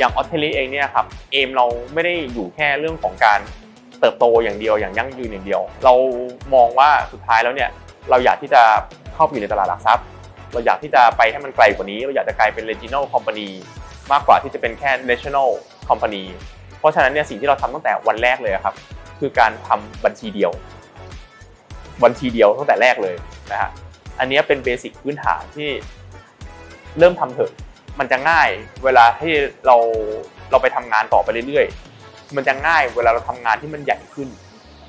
อย่างออ t เทลียเองเนี่ยครับเอมเราไม่ได้อยู่แค่เรื่องของการเติบโตอย่างเดียวอย่างยั่งยืนอย่างเดียว เรามองว่าสุดท้ายแล้วเนี่ยเราอยากที่จะเข้าไปอยู่ในตลาดหลักทรัพย์ เราอยากที่จะไปให้มันไกลกว่านี้ เราอยากจะกลายเป็น regional company มากกว่าที่จะเป็นแค่ national company เพราะฉะนั้นเนี่ยสิ่งที่เราทำตั้งแต่วันแรกเลยครับ คือการทำบัญชีเดียว บัญชีเดียวตั้งแต่แรกเลยนะฮะอันนี้เป็นเบสิกพื้นฐานที่เริ่มทำเถอะ มันจะง่ายเวลาที่เราเราไปทำงานต่อไปเรื่อยๆ มันจะง่ายเวลาเราทำงานที่มันใหญ่ขึ้น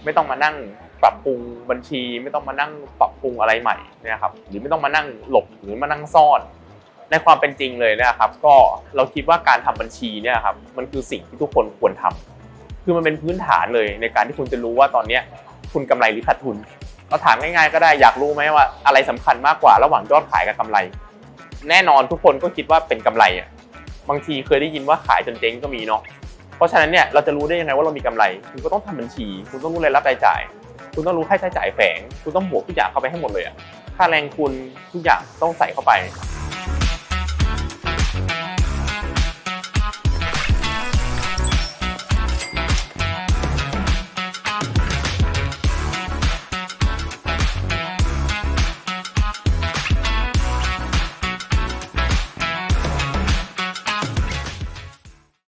ไม่ต้องมานั่งปรับปรุงบัญชี ไม่ต้องมานั่งปรับปรุงอะไรใหม่นะครับหรือไม่ต้องมานั่งหลบหรือมานั่งซ่อน ในความเป็นจริงเลยนะครับ ก็เราคิดว่าการทำบัญชีเนี่ยครับมันคือสิ่งที่ทุกคนควรทำคือมันเป็นพื้นฐานเลยในการที่คุณจะรู้ว่าตอนเนี้ยคุณกำไรหรือขาดทุนเราถามง่ายๆก็ได้อยากรู้ไหมว่าอะไรสำคัญมากกว่าระหว่างยอดขายกับกำไร แน่นอนทุกคนก็คิดว่าเป็นกำไรอะบางทีเคยได้ยินว่าขายจนเจ๊งก็มีเนาะเพราะฉะนั้นเนี่ยเราจะรู้ได้ยังไงว่าเรามีกำไร คุณก็ต้องทำบัญชี คุณต้องรู้รายรับรายจ่าย คุณต้องรู้ค่าใช้จ่ายแฝง คุณต้องบวกทุกอย่างเข้าไปให้หมดเลยอะค่าแรงคุณทุกอย่างต้องใส่เข้าไป